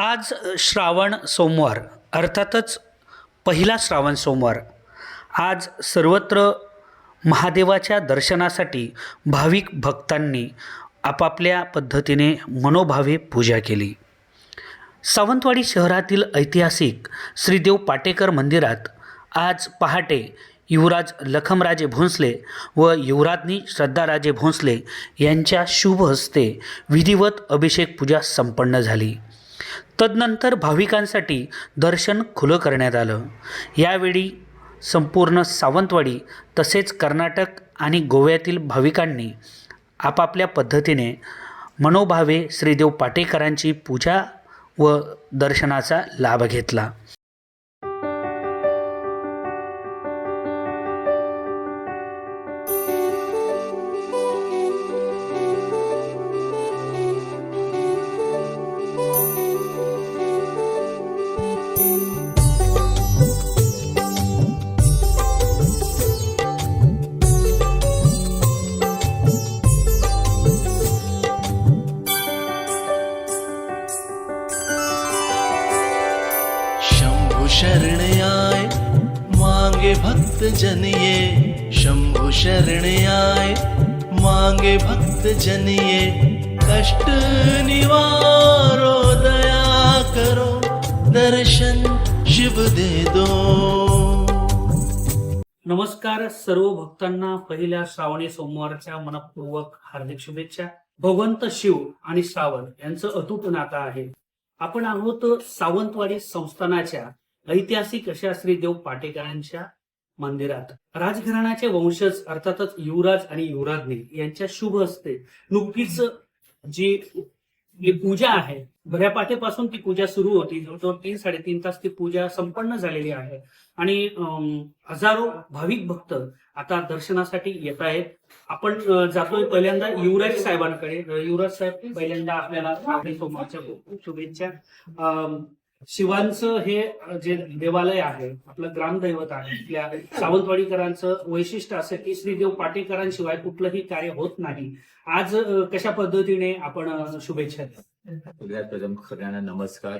आज श्रावण सोमवार अर्थातच पहिला श्रावण सोमवार आज सर्वत्र महादेवाच्या दर्शनासाठी भाविक भक्तांनी आपापल्या पद्धतीने मनोभावे पूजा केली. सावंतवाडी शहरातील ऐतिहासिक श्रीदेव पाटेकर मंदिरात आज पहाटे युवराज लखमराजे भोंसले व युवराज्ञी श्रद्धाराजे भोंसले यांच्या शुभ हस्ते विधिवत अभिषेक पूजा संपन्न झाली. तदनंतर भाविकांसाठी दर्शन खुलं करण्यात आलं. यावेळी संपूर्ण सावंतवाडी तसेच कर्नाटक आणि गोव्यातील भाविकांनी आपापल्या पद्धतीने मनोभावे श्रीदेव पाटेकरांची पूजा व दर्शनाचा लाभ घेतला. शंभु शरणयाय मांगे भक्त जनिए शंभु शरणयाय मांगे भक्त जनिए कष्ट निवारो दया करो दर्शन शिव दे दो. नमस्कार सर्व भक्तांना पहिल्या श्रावणी सोमवारच्या मनपूर्वक हार्दिक शुभेच्छा. भगवंत शिव आणि श्रावण यांचं अतूट नातं आहे. आपण आहोत सावंतवाडी संस्थानाच्या ऐतिहासिक अशा श्रीदेव पाटेकरांच्या मंदिरात राजघराण्याचे वंशज अर्थातच युवराज आणि युवराज्ञी यांच्या शुभ हस्ते नुकतीच जी पूजा आहे भऱ्यापाटेपासून ती पूजा सुरू होती. जवळजवळ तीन साडेतीन तास ती पूजा संपन्न झालेली आहे. आणि हजारो भाविक भक्त आता दर्शनासाठी येत आहेत. आपण जातोय पहिल्यांदा युवराज साहेबांकडे. युवराज साहेब पहिल्यांदा आपल्याला सोमवारच्या खूप शुभेच्छा. शिवांचं हे जे देवालय आहे आपलं ग्रामदैवत आहे आपल्या सावंतवाडीकरांचं वैशिष्ट्य असं की श्रीदेव पाटेकरांशिवाय कुठलंही कार्य होत नाही. आज कशा पद्धतीने आपण शुभेच्छा सगळ्यात प्रथम सगळ्यांना नमस्कार.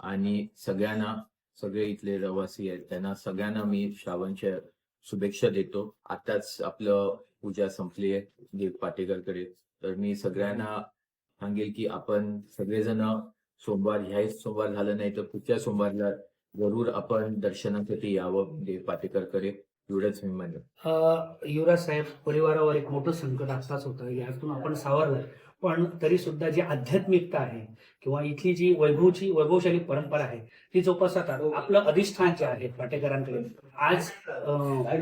आणि सगळ्यांना सगळे इथले रहिवासी आहेत त्यांना सगळ्यांना मी श्रावणच्या शुभेच्छा देतो. आताच आपलं पूजा संपली आहे देव पाटेकरकडे. तर मी सगळ्यांना सांगेल की आपण सगळेजण सोमवार ह्याही सोमवार झालं नाही तर पुढच्या सोमवारला जरूर आपण दर्शनासाठी यावं देव पाटेकरकडे एवढंच मी म्हणेन. अ, युवराज साहेब परिवारावर एक मोठं संकट आत्ताच होतं यातून आपण सावरलं. पण तरी सुद्धा जी आध्यात्मिकता आहे किंवा इथली जी वैभवची वैभवशाली परंपरा आहे ती जोपासतात आपलं अधिष्ठान जे आहे पाटेकरांकडे आज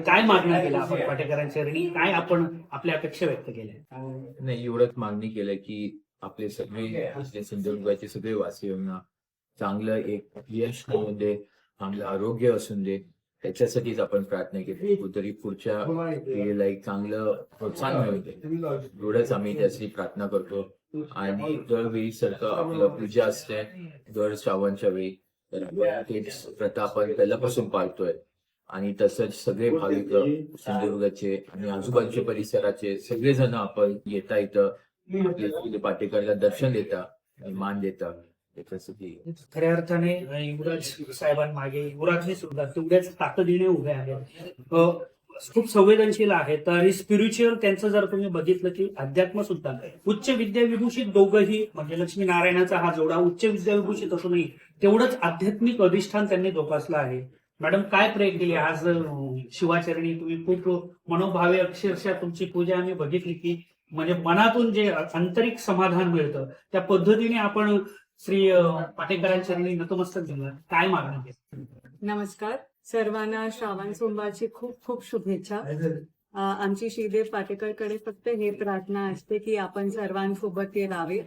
काय मागण्या केल्या आपण पाटेकरांच्या ऋणी? काय आपण आपल्या अपेक्षा व्यक्त केल्या? नाही एवढंच मागणी केलं की आपले सगळे आपले सिंधुदुर्गाचे सगळे वासियांना चांगलं एक यश होऊन दे चांगलं आरोग्य असून दे त्याच्यासाठीच आपण प्रार्थना केली. तरी पुढच्या पिढीला एक चांगलं प्रोत्साहन मिळून दे. एवढंच आम्ही त्याची प्रार्थना करतो. आणि दरवेळी सारखं आपलं पूजा असते दर श्रावणच्या वेळी. तर आपण तेच प्रथा आपण पहिल्यापासून पाळतोय. आणि तसंच सगळे भाविक सिंधुदुर्गाचे आणि आजूबाजूच्या परिसराचे सगळेजण आपण येता इथं पाटेकरला दर्शन देता मान देता त्याच्यासाठी खऱ्या अर्थाने युवराज साहेबांमागे युवराजने सुद्धा तेवढ्याच ताकदीने उभे आहेत. खूप संवेदनशील आहेत. आणि स्पिरिच्युअल त्यांचं जर तुम्ही बघितलं की अध्यात्म सुद्धा उच्च विद्याविभूषित दोघंही म्हणजे लक्ष्मी नारायणाचा हा जोडा उच्च विद्याविभूषित असूनही तेवढंच आध्यात्मिक अधिष्ठान त्यांनी जोपासलं आहे. मॅडम काय प्रेम केली? आज शिवाचरणी तुम्ही खूप मनोभावे अक्षरशः तुमची पूजा आम्ही बघितली की म्हणजे मनातून जे आंतरिक समाधान मिळतं त्या पद्धतीने आपण श्री अ, पाटेकरांचरणी नतमस्तक झालं काय मागणं नमस्कार. सर्वांना श्रावण सोमवारची खूप खूप शुभेच्छा. आमची श्रीदेव पाटेकरकडे फक्त हे प्रार्थना असते की आपण सर्वांसोबत ये राहावे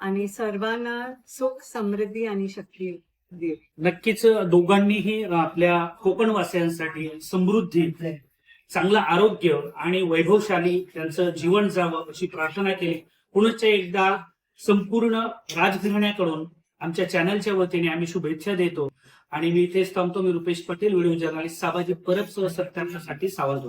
आणि सर्वांना सुख समृद्धी आणि शक्ती दे नक्कीच दोघांनीही आपल्या कोकणवासियांसाठी समृद्धी चांगलं आरोग्य आणि वैभवशाली त्यांचं जीवन जावं अशी प्रार्थना केली. पुनश्च एकदा संपूर्ण राजघराण्याकडून आमच्या चॅनलच्या वतीने आम्ही शुभेच्छा देतो. आणि मी इथेच थांबतो. मी रुपेश पटेल व्हिडिओ जर्नालिस्ट. साबाजी परब सह सत्यासाठी सावध